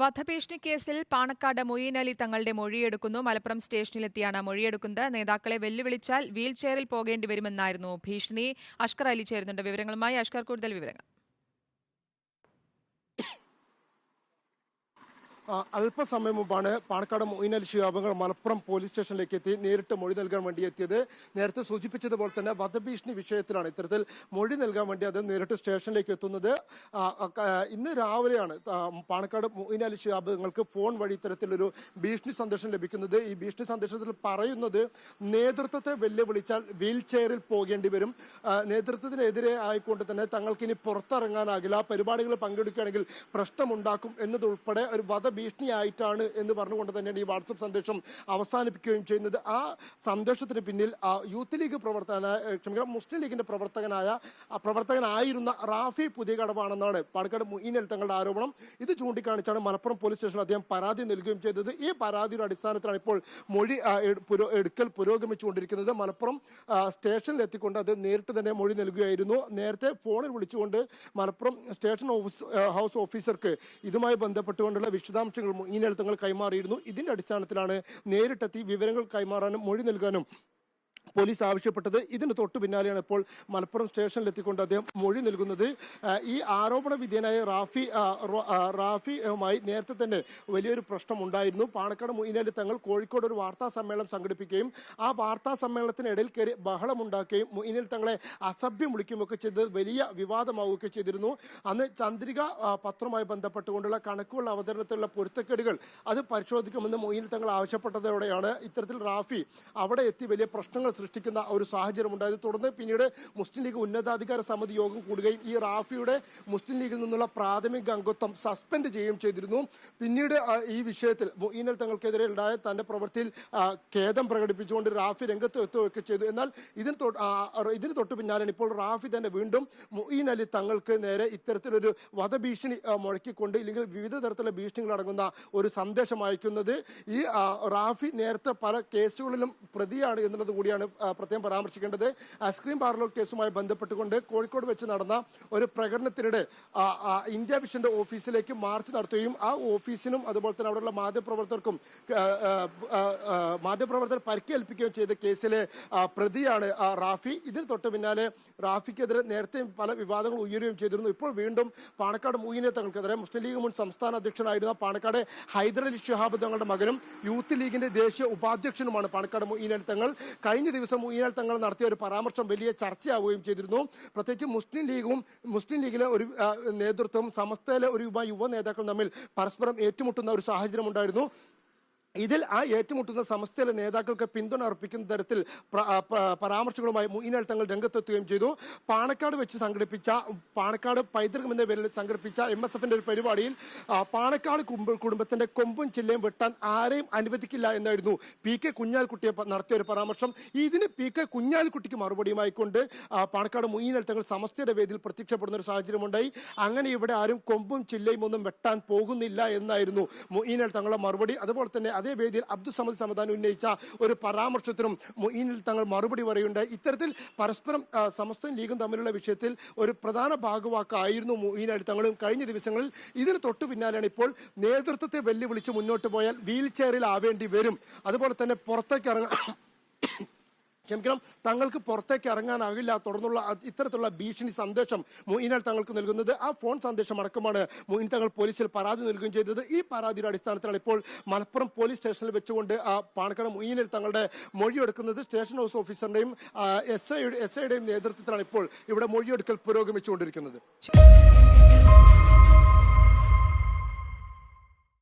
വധഭീഷണി കേസിൽ പാണക്കാട് മൊയ്യീൻ അലി തങ്ങളുടെ മൊഴിയെടുക്കുന്നു. മലപ്പുറം സ്റ്റേഷനിലെത്തിയാണ് മൊഴിയെടുക്കുന്നത്. നേതാക്കളെ വെല്ലുവിളിച്ചാൽ വീൽ ചെയറിൽ പോകേണ്ടി വരുമെന്നായിരുന്നു ഭീഷണി. അഷ്കർ അലി ചേരുന്നുണ്ട് വിവരങ്ങളുമായി. അഷ്കർ കൂടുതൽ വിവരങ്ങൾ. അല്പസമയം മുമ്പാണ് പാണക്കാട് മൊയ്ൻ അലി മലപ്പുറം പോലീസ് സ്റ്റേഷനിലേക്ക് എത്തി നേരിട്ട് മൊഴി നൽകാൻ വേണ്ടി എത്തിയത്. നേരത്തെ സൂചിപ്പിച്ചതുപോലെ തന്നെ വധഭീഷണി വിഷയത്തിലാണ് ഇത്തരത്തിൽ മൊഴി നൽകാൻ വേണ്ടി അത് നേരിട്ട് സ്റ്റേഷനിലേക്ക് എത്തുന്നത്. ഇന്ന് രാവിലെയാണ് പാണക്കാട് മൊയ്ൻ അലി ഫോൺ വഴി ഇത്തരത്തിലൊരു ഭീഷണി സന്ദേശം ലഭിക്കുന്നത്. ഈ ഭീഷണി സന്ദേശത്തിൽ പറയുന്നത് നേതൃത്വത്തെ വെല്ലുവിളിച്ചാൽ വീൽ ചെയറിൽ പോകേണ്ടി വരും. നേതൃത്വത്തിനെതിരെ ആയിക്കൊണ്ട് തന്നെ തങ്ങൾക്ക് ഇനി പുറത്തിറങ്ങാനാകില്ല പരിപാടികളിൽ പങ്കെടുക്കുകയാണെങ്കിൽ പ്രശ്നമുണ്ടാക്കും എന്നതുൾപ്പെടെ ഒരു വധഭീഷണിയായിട്ടാണ് എന്ന് പറഞ്ഞുകൊണ്ട് തന്നെയാണ് ഈ വാട്സപ്പ് സന്ദേശം അവസാനിപ്പിക്കുകയും ചെയ്യുന്നത്. ആ സന്ദേശത്തിന് പിന്നിൽ യൂത്ത് ലീഗ് പ്രവർത്തകനായ ക്ഷമിക്കണം മുസ്ലിം ലീഗിന്റെ പ്രവർത്തകനായ പ്രവർത്തകനായിരുന്ന റാഫി പുതിയ കടവാണെന്നാണ് പാലക്കാട് മുയിനൽ തങ്ങളുടെ ആരോപണം. ഇത് ചൂണ്ടിക്കാണിച്ചാണ് മലപ്പുറം പോലീസ് സ്റ്റേഷനിൽ അദ്ദേഹം പരാതി നൽകുകയും ചെയ്തത്. ഈ പരാതിയുടെ അടിസ്ഥാനത്തിലാണ് ഇപ്പോൾ മൊഴി എടുക്കൽ പുരോഗമിച്ചുകൊണ്ടിരിക്കുന്നത്. മലപ്പുറം സ്റ്റേഷനിൽ എത്തിക്കൊണ്ട് അത് നേരിട്ട് തന്നെ മൊഴി നൽകുകയായിരുന്നു. നേരത്തെ ഫോണിൽ വിളിച്ചുകൊണ്ട് മലപ്പുറം സ്റ്റേഷൻ ഓഫീസ് ഹൗസ് ഓഫീസർക്ക് ഇതുമായി ബന്ധപ്പെട്ടുകൊണ്ടുള്ള വിശദാംശങ്ങൾ ഇങ്ങനെ കൈമാറിയിരുന്നു. ഇതിന്റെ അടിസ്ഥാനത്തിലാണ് നേരിട്ടെത്തി വിവരങ്ങൾ കൈമാറാനും മൊഴി നൽകാനും പോലീസ് ആവശ്യപ്പെട്ടത്. ഇതിന് തൊട്ടു പിന്നാലെയാണ് ഇപ്പോൾ മലപ്പുറം സ്റ്റേഷനിൽ എത്തിക്കൊണ്ട് അദ്ദേഹം മൊഴി നൽകുന്നത്. ഈ ആരോപണ വിധേയനായ റാഫി റാഫിയുമായി നേരത്തെ തന്നെ വലിയൊരു പ്രശ്നം ഉണ്ടായിരുന്നു പാണക്കാട് മൊയ്നാലി തങ്ങൾ കോഴിക്കോട് ഒരു വാർത്താ സമ്മേളനം സംഘടിപ്പിക്കുകയും ആ വാർത്താ സമ്മേളനത്തിനിടയിൽ കയറി ബഹളമുണ്ടാക്കുകയും മൊയ്നൽ തങ്ങളെ അസഭ്യം വിളിക്കുകയൊക്കെ ചെയ്തത് വലിയ വിവാദമാവുകയൊക്കെ ചെയ്തിരുന്നു. അന്ന് ചന്ദ്രിക പത്രവുമായി ബന്ധപ്പെട്ടുകൊണ്ടുള്ള കണക്കുകളുടെ അവതരണത്തിലുള്ള പൊരുത്തക്കേടുകൾ അത് പരിശോധിക്കുമെന്ന് മൊയ്നൽ തങ്ങൾ ആവശ്യപ്പെട്ടതോടെയാണ് ഇത്തരത്തിൽ റാഫി അവിടെ എത്തി വലിയ പ്രശ്നങ്ങൾ സൃഷ്ടിക്കുന്ന ഒരു സാഹചര്യം ഉണ്ടായത് തുടർന്ന് പിന്നീട് മുസ്ലിം ലീഗ് ഉന്നതാധികാര സമിതി യോഗം കൂടുകയും ഈ റാഫിയുടെ മുസ്ലിം ലീഗിൽ നിന്നുള്ള പ്രാഥമിക അംഗത്വം സസ്പെൻഡ് ചെയ്യുകയും ചെയ്തിരുന്നു. പിന്നീട് ഈ വിഷയത്തിൽ മൊയ്നൽ തങ്ങൾക്കെതിരെ ഉണ്ടായ തന്റെ പ്രവൃത്തിയിൽ ഖേദം പ്രകടിപ്പിച്ചുകൊണ്ട് റാഫി രംഗത്ത് എത്തുകയൊക്കെ ചെയ്തു. എന്നാൽ ഇതിന് ഇതിന് തൊട്ട് പിന്നാലെയാണ് ഇപ്പോൾ റാഫി തന്നെ വീണ്ടും മൊയ്ൻ അലി തങ്ങൾക്ക് നേരെ ഇത്തരത്തിലൊരു വധഭീഷണി മുഴക്കിക്കൊണ്ട് ഇല്ലെങ്കിൽ വിവിധ തരത്തിലുള്ള ഭീഷണികൾ അടങ്ങുന്ന ഒരു സന്ദേശം അയക്കുന്നത് ഈ റാഫി നേരത്തെ പല കേസുകളിലും പ്രതിയാണ് എന്നുള്ളത് കൂടിയാണ് പ്രത്യേകം പരാമർശിക്കേണ്ടത്. ഐസ്ക്രീം പാർലർ കേസുമായി ബന്ധപ്പെട്ടുകൊണ്ട് കോഴിക്കോട് വെച്ച് നടന്ന ഒരു പ്രകടനത്തിനിടെ ഇന്ത്യ വിഷന്റെ ഓഫീസിലേക്ക് മാർച്ച് നടത്തുകയും ആ ഓഫീസിനും അതുപോലെ തന്നെ അവിടെയുള്ള മാധ്യമപ്രവർത്തകർക്കും മാധ്യമപ്രവർത്തകർ പരിക്കേൽപ്പിക്കുകയും ചെയ്ത കേസിലെ പ്രതിയാണ് റാഫി. ഇതിന് തൊട്ട് പിന്നാലെ റാഫിക്കെതിരെ നേരത്തെ പല വിവാദങ്ങൾ ഉയരുകയും ചെയ്തിരുന്നു. ഇപ്പോൾ വീണ്ടും പാണക്കാട് മൂയിനെ തങ്ങൾക്കെതിരെ മുസ്ലിം ലീഗ് മുൻ സംസ്ഥാന അധ്യക്ഷനായിരുന്ന പാണക്കാട് ഹൈദരലി ഷിഹാബ് തങ്ങളുടെ മകനും യൂത്ത് ലീഗിന്റെ ദേശീയ ഉപാധ്യക്ഷനുമാണ് പാണക്കാട് മൊയ്നൽ തങ്ങൾ. കഴിഞ്ഞ ദിവസം മൊയ്നൽ തങ്ങൾ നടത്തിയ ഒരു പരാമർശം വലിയ ചർച്ചയാവുകയും ചെയ്തിരുന്നു. പ്രത്യേകിച്ച് മുസ്ലിം ലീഗും മുസ്ലിം ലീഗിലെ ഒരു നേതൃത്വം സമസ്തയിലെ ഒരു യുവ നേതാക്കൾ തമ്മിൽ പരസ്പരം ഏറ്റുമുട്ടുന്ന ഒരു സാഹചര്യം ഉണ്ടായിരുന്നു ഇതിൽ ആ ഏറ്റുമുട്ടുന്ന സമസ്തയിലെ നേതാക്കൾക്ക് പിന്തുണ അർപ്പിക്കുന്ന തരത്തിൽ പരാമർശങ്ങളുമായി മുയിനൽ തങ്ങൾ രംഗത്തെത്തുകയും ചെയ്തു. പാണക്കാട് വെച്ച് സംഘടിപ്പിച്ച പാണക്കാട് പൈതൃകം എന്ന പേരിൽ സംഘടിപ്പിച്ച എം എസ് എഫിന്റെ ഒരു പരിപാടിയിൽ പാണക്കാട് കുടുംബത്തിന്റെ കൊമ്പും ചില്ലയും വെട്ടാൻ ആരെയും അനുവദിക്കില്ല എന്നായിരുന്നു പി കെ കുഞ്ഞാൽക്കുട്ടിയെ നടത്തിയ ഒരു പരാമർശം. ഇതിന് പി കെ കുഞ്ഞാൽക്കുട്ടിക്ക് മറുപടിയുമായി കൊണ്ട് പാണക്കാട് മുയിനൽ തങ്ങൾ സമസ്തയുടെ വേദിയിൽ പ്രത്യക്ഷപ്പെടുന്ന ഒരു സാഹചര്യമുണ്ടായി. അങ്ങനെ ഇവിടെ ആരും കൊമ്പും ചില്ലയും ഒന്നും വെട്ടാൻ പോകുന്നില്ല എന്നായിരുന്നു മൊയ്നൽ തങ്ങളുടെ മറുപടി. അതുപോലെ തന്നെ അതേ വേദിയിൽ അബ്ദുൽ സമദ് സമദാൻ ഉന്നയിച്ച ഒരു പരാമർശത്തിനും മൊയ്നിൽ തങ്ങൾ മറുപടി പറയുണ്ട് ഇത്തരത്തിൽ പരസ്പരം സമസ്തയും ലീഗും തമ്മിലുള്ള വിഷയത്തിൽ ഒരു പ്രധാന ഭാഗവാക്കായിരുന്നു മൊയ്നൽ തങ്ങളും കഴിഞ്ഞ ദിവസങ്ങളിൽ. ഇതിന് തൊട്ടു പിന്നാലെയാണ് ഇപ്പോൾ നേതൃത്വത്തെ വെല്ലുവിളിച്ച് മുന്നോട്ട് പോയാൽ വീൽ ചെയറിൽ ആവേണ്ടി വരും. അതുപോലെ തന്നെ പുറത്തേക്ക് ഇറങ്ങാൻ ക്ഷമിക്കണം തങ്ങൾക്ക് പുറത്തേക്ക് ഇറങ്ങാനാകില്ല. തുടർന്നുള്ള ഇത്തരത്തിലുള്ള ഭീഷണി സന്ദേശം മൊയ്നാൽ തങ്ങൾക്ക് നൽകുന്നത് ആ ഫോൺ സന്ദേശം അടക്കമാണ് മൊയ്ൻ തങ്ങൾ പോലീസിൽ പരാതി നൽകുകയും ചെയ്തത്. ഈ പരാതിയുടെ അടിസ്ഥാനത്തിലാണ് ഇപ്പോൾ മലപ്പുറം പോലീസ് സ്റ്റേഷനിൽ വെച്ചുകൊണ്ട് ആ പാണക്കാട് മൊയ്നിൽ തങ്ങളുടെ മൊഴിയെടുക്കുന്നത് സ്റ്റേഷൻ ഹൗസ് ഓഫീസറിന്റെയും എസ് ഐയുടെ എസ് ഐയുടെയും നേതൃത്വത്തിലാണ് ഇപ്പോൾ ഇവിടെ മൊഴിയെടുക്കൽ പുരോഗമിച്ചുകൊണ്ടിരിക്കുന്നത്.